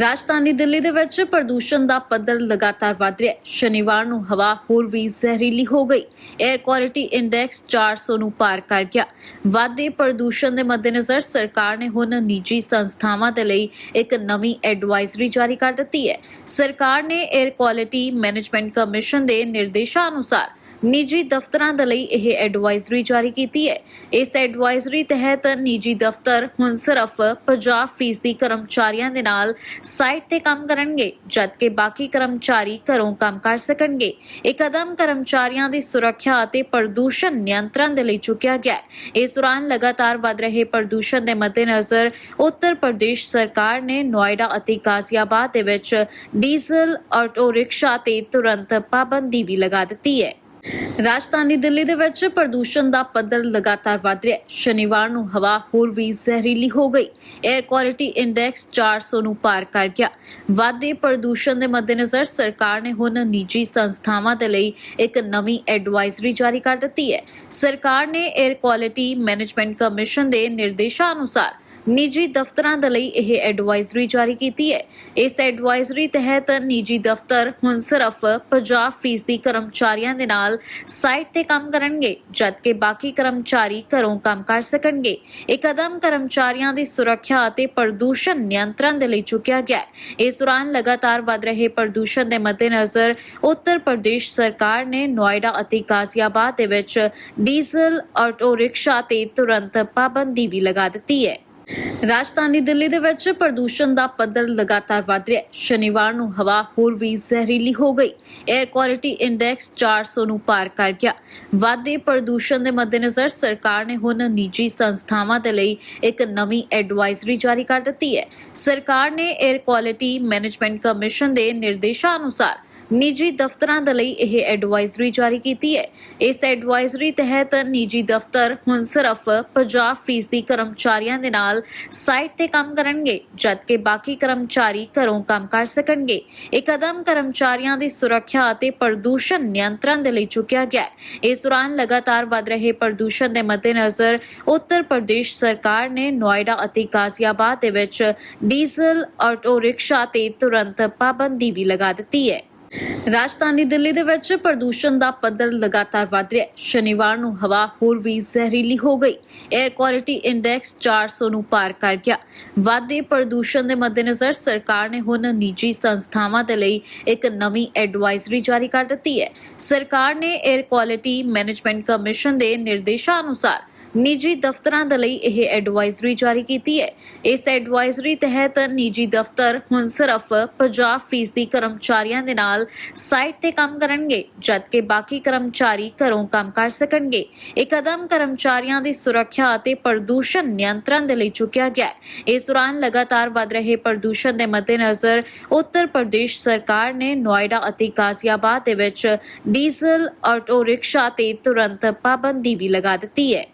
ਰਾਜਧਾਨੀ ਦਿੱਲੀ ਦੇ ਵਿੱਚ ਪ੍ਰਦੂਸ਼ਣ ਦਾ ਪੱਧਰ ਲਗਾਤਾਰ ਵਧ ਰਿਹਾ ਹੈ। ਸ਼ਨੀਵਾਰ ਨੂੰ ਹਵਾ ਹੋਰ ਵੀ ਜ਼ਹਿਰੀਲੀ ਹੋ ਗਈ। 에ਅਰ ਕੁਆਲਿਟੀ ਇੰਡੈਕਸ 400 ਨੂੰ ਪਾਰ ਕਰ ਗਿਆ। ਵਾਧੇ ਪ੍ਰਦੂਸ਼ਣ ਦੇ ਮੱਦੇਨਜ਼ਰ ਸਰਕਾਰ ਨੇ ਹੁਣ ਨਿੱਜੀ ਸੰਸਥਾਵਾਂ ਦੇ ਲਈ ਇੱਕ ਨਵੀਂ ਐਡਵਾਈਜ਼ਰੀ ਜਾਰੀ ਕਰ ਦਿੱਤੀ ਹੈ। ਸਰਕਾਰ ਨੇ 에ਅਰ ਕੁਆਲਿਟੀ ਮੈਨੇਜਮੈਂਟ ਕਮਿਸ਼ਨ ਦੇ ਨਿਰਦੇਸ਼ਾਂ ਅਨੁਸਾਰ ਨਿੱਜੀ ਦਫ਼ਤਰਾਂ ਦੇ ਲਈ ਇਹ ਐਡਵਾਈਜ਼ਰੀ ਜਾਰੀ ਕੀਤੀ ਹੈ। ਇਸ ਐਡਵਾਈਜ਼ਰੀ ਤਹਿਤ ਨਿੱਜੀ ਦਫ਼ਤਰ ਹੁਣ ਸਿਰਫ 50% ਕਰਮਚਾਰੀਆਂ ਦੇ ਨਾਲ ਸਾਈਟ ਤੇ ਕੰਮ ਕਰਨਗੇ, ਜਦਕਿ ਬਾਕੀ ਕਰਮਚਾਰੀ ਘਰੋਂ ਕੰਮ ਕਰ ਸਕਣਗੇ। ਇਹ ਕਦਮ ਕਰਮਚਾਰੀਆਂ ਦੀ ਸੁਰੱਖਿਆ ਅਤੇ ਪ੍ਰਦੂਸ਼ਣ ਨਿਯੰਤਰਣ ਦੇ ਲਈ ਚੁੱਕਿਆ ਗਿਆ ਹੈ। ਇਸ ਦੌਰਾਨ ਲਗਾਤਾਰ ਵੱਧ ਰਹੇ ਪ੍ਰਦੂਸ਼ਣ ਦੇ ਮੱਦੇਨਜ਼ਰ ਉੱਤਰ ਪ੍ਰਦੇਸ਼ ਸਰਕਾਰ ਨੇ ਨੋਇਡਾ ਅਤੇ ਗਾਜ਼ੀਆਬਾਦ ਦੇ ਵਿੱਚ ਡੀਜ਼ਲ ਆਟੋ ਰਿਕਸ਼ਾ ਤੇ ਤੁਰੰਤ ਪਾਬੰਦੀ ਵੀ ਲਗਾ ਦਿੱਤੀ ਹੈ। ਰਾਜਧਾਨੀ ਦਿੱਲੀ ਦੇ ਵਿੱਚ ਪ੍ਰਦੂਸ਼ਣ ਦਾ ਪੱਧਰ ਲਗਾਤਾਰ ਵਧ ਰਿਹਾ ਹੈ। ਸ਼ਨੀਵਾਰ ਨੂੰ ਹਵਾ ਹੋਰ ਵੀ ਜ਼ਹਿਰੀਲੀ ਹੋ ਗਈ। 에ਅਰ ਕੁਆਲਿਟੀ ਇੰਡੈਕਸ 400 ਨੂੰ ਪਾਰ ਕਰ ਗਿਆ। ਵਾਧੇ ਪ੍ਰਦੂਸ਼ਣ ਦੇ ਮੱਦੇਨਜ਼ਰ ਸਰਕਾਰ ਨੇ ਹੁਣ ਨਿੱਜੀ ਸੰਸਥਾਵਾਂ ਦੇ ਲਈ ਇੱਕ ਨਵੀਂ ਐਡਵਾਈਜ਼ਰੀ ਜਾਰੀ ਕਰ ਦਿੱਤੀ ਹੈ। ਸਰਕਾਰ ਨੇ 에ਅਰ ਕੁਆਲਿਟੀ ਮੈਨੇਜਮੈਂਟ ਕਮਿਸ਼ਨ ਦੇ ਨਿਰਦੇਸ਼ਾਂ ਅਨੁਸਾਰ ਨਿੱਜੀ ਦਫ਼ਤਰਾਂ ਦੇ ਲਈ ਇਹ ਐਡਵਾਈਜ਼ਰੀ ਜਾਰੀ ਕੀਤੀ ਹੈ। ਇਸ ਐਡਵਾਈਜ਼ਰੀ ਤਹਿਤ ਨਿੱਜੀ ਦਫ਼ਤਰ ਹੁਣ ਸਿਰਫ 50% ਕਰਮਚਾਰੀਆਂ ਦੇ ਨਾਲ ਸਾਈਟ ਤੇ ਕੰਮ ਕਰਨਗੇ, ਜਦਕਿ ਬਾਕੀ ਕਰਮਚਾਰੀ ਘਰੋਂ ਕੰਮ ਕਰ ਸਕਣਗੇ। ਇਹ ਕਦਮ ਕਰਮਚਾਰੀਆਂ ਦੀ ਸੁਰੱਖਿਆ ਅਤੇ ਪ੍ਰਦੂਸ਼ਣ ਨਿਯੰਤਰਣ ਦੇ ਲਈ ਚੁੱਕਿਆ ਗਿਆ ਹੈ। ਇਸ ਦੌਰਾਨ ਲਗਾਤਾਰ ਵਧ ਰਹੇ ਪ੍ਰਦੂਸ਼ਣ ਦੇ ਮੱਦੇਨਜ਼ਰ ਉੱਤਰ ਪ੍ਰਦੇਸ਼ ਸਰਕਾਰ ਨੇ ਨੋਇਡਾ ਅਤੇ ਗਾਜ਼ੀਆਬਾਦ ਦੇ ਵਿੱਚ ਡੀਜ਼ਲ ਆਟੋ ਰਿਕਸ਼ਾ ਤੇ ਤੁਰੰਤ ਪਾਬੰਦੀ ਵੀ ਲਗਾ ਦਿੱਤੀ ਹੈ। ਰਾਜਧਾਨੀ ਦਿੱਲੀ ਦੇ ਵਿੱਚ ਪ੍ਰਦੂਸ਼ਣ ਦਾ ਪੱਧਰ ਲਗਾਤਾਰ ਵਧ ਰਿਹਾ ਹੈ। ਸ਼ਨੀਵਾਰ ਨੂੰ ਹਵਾ ਹੋਰ ਵੀ ਜ਼ਹਿਰੀਲੀ ਹੋ ਗਈ। 에ਅਰ ਕੁਆਲਿਟੀ ਇੰਡੈਕਸ 400 ਨੂੰ ਪਾਰ ਕਰ ਗਿਆ। ਵਾਧੇ ਪ੍ਰਦੂਸ਼ਣ ਦੇ ਮੱਦੇਨਜ਼ਰ ਸਰਕਾਰ ਨੇ ਹੁਣ ਨਿੱਜੀ ਸੰਸਥਾਵਾਂ ਦੇ ਲਈ ਇੱਕ ਨਵੀਂ ਐਡਵਾਈਜ਼ਰੀ ਜਾਰੀ ਕਰ ਦਿੱਤੀ ਹੈ। ਸਰਕਾਰ ਨੇ 에ਅਰ ਕੁਆਲਿਟੀ ਮੈਨੇਜਮੈਂਟ ਕਮਿਸ਼ਨ ਦੇ ਨਿਰਦੇਸ਼ਾਂ ਅਨੁਸਾਰ ਨਿੱਜੀ ਦਫ਼ਤਰਾਂ ਦੇ ਲਈ ਇਹ ਐਡਵਾਈਜ਼ਰੀ ਜਾਰੀ ਕੀਤੀ ਹੈ। ਇਸ ਐਡਵਾਈਜ਼ਰੀ ਤਹਿਤ ਨਿੱਜੀ ਦਫ਼ਤਰ ਹੁਣ ਸਿਰਫ 50% ਦੀ ਕਰਮਚਾਰੀਆਂ ਦੇ ਨਾਲ ਸਾਈਟ ਤੇ ਕੰਮ ਕਰਨਗੇ, ਜਦਕਿ ਬਾਕੀ ਕਰਮਚਾਰੀ ਘਰੋਂ ਕੰਮ ਕਰ ਸਕਣਗੇ। ਇਹ ਕਦਮ ਕਰਮਚਾਰੀਆਂ ਦੀ ਸੁਰੱਖਿਆ ਅਤੇ ਪ੍ਰਦੂਸ਼ਣ ਨਿਯੰਤਰਣ ਦੇ ਲਈ ਚੁੱਕਿਆ ਗਿਆ ਹੈ। ਇਸ ਦੌਰਾਨ ਲਗਾਤਾਰ ਵਧ ਰਹੇ ਪ੍ਰਦੂਸ਼ਣ ਦੇ ਮੱਦੇਨਜ਼ਰ ਉੱਤਰ ਪ੍ਰਦੇਸ਼ ਸਰਕਾਰ ਨੇ ਨੋਇਡਾ ਅਤੇ ਗਾਜ਼ੀਆਬਾਦ ਦੇ ਵਿੱਚ ਡੀਜ਼ਲ ਆਟੋ ਰਿਕਸ਼ਾ ਤੇ ਤੁਰੰਤ ਪਾਬੰਦੀ ਵੀ ਲਗਾ ਦਿੱਤੀ ਹੈ। ਰਾਜਧਾਨੀ ਦਿੱਲੀ ਦੇ ਵਿੱਚ ਪ੍ਰਦੂਸ਼ਣ ਦਾ ਪੱਧਰ ਲਗਾਤਾਰ ਵਧ ਰਿਹਾ ਹੈ। ਸ਼ਨੀਵਾਰ ਨੂੰ ਹਵਾ ਹੋਰ ਵੀ ਜ਼ਹਿਰੀਲੀ ਹੋ ਗਈ। 에ਅਰ ਕੁਆਲਿਟੀ ਇੰਡੈਕਸ 400 ਨੂੰ ਪਾਰ ਕਰ ਗਿਆ। ਵਾਧੇ ਪ੍ਰਦੂਸ਼ਣ ਦੇ ਮੱਦੇਨਜ਼ਰ ਸਰਕਾਰ ਨੇ ਹੁਣ ਨਿੱਜੀ ਸੰਸਥਾਵਾਂ ਦੇ ਲਈ ਇੱਕ ਨਵੀਂ ਐਡਵਾਈਜ਼ਰੀ ਜਾਰੀ ਕਰ ਦਿੱਤੀ ਹੈ। ਸਰਕਾਰ ਨੇ 에ਅਰ ਕੁਆਲਿਟੀ ਮੈਨੇਜਮੈਂਟ ਕਮਿਸ਼ਨ ਦੇ ਨਿਰਦੇਸ਼ਾਂ ਅਨੁਸਾਰ ਨਿੱਜੀ ਦਫ਼ਤਰਾਂ ਦੇ ਲਈ ਇਹ ਐਡਵਾਈਜ਼ਰੀ ਜਾਰੀ ਕੀਤੀ ਹੈ। ਇਸ ਐਡਵਾਈਜ਼ਰੀ ਤਹਿਤ ਨਿੱਜੀ ਦਫ਼ਤਰ ਹੁਣ ਸਿਰਫ 50% ਦੀ ਕਰਮਚਾਰੀਆਂ ਦੇ ਨਾਲ ਸਾਈਟ ਤੇ ਕੰਮ ਕਰਨਗੇ, ਜਦਕਿ ਬਾਕੀ ਕਰਮਚਾਰੀ ਘਰੋਂ ਕੰਮ ਕਰ ਸਕਣਗੇ। ਇਹ ਕਦਮ ਕਰਮਚਾਰੀਆਂ ਦੀ ਸੁਰੱਖਿਆ ਅਤੇ ਪ੍ਰਦੂਸ਼ਣ ਨਿਯੰਤਰਣ ਦੇ ਲਈ ਚੁੱਕਿਆ ਗਿਆ ਹੈ। ਇਸ ਦੌਰਾਨ ਲਗਾਤਾਰ ਵਧ ਰਹੇ ਪ੍ਰਦੂਸ਼ਣ ਦੇ ਮੱਦੇਨਜ਼ਰ ਉੱਤਰ ਪ੍ਰਦੇਸ਼ ਸਰਕਾਰ ਨੇ ਨੋਇਡਾ ਅਤੇ ਗਾਜ਼ੀਆਬਾਦ ਦੇ ਵਿੱਚ ਡੀਜ਼ਲ ਆਟੋ ਰਿਕਸ਼ਾ ਤੇ ਤੁਰੰਤ ਪਾਬੰਦੀ ਵੀ ਲਗਾ ਦਿੱਤੀ ਹੈ।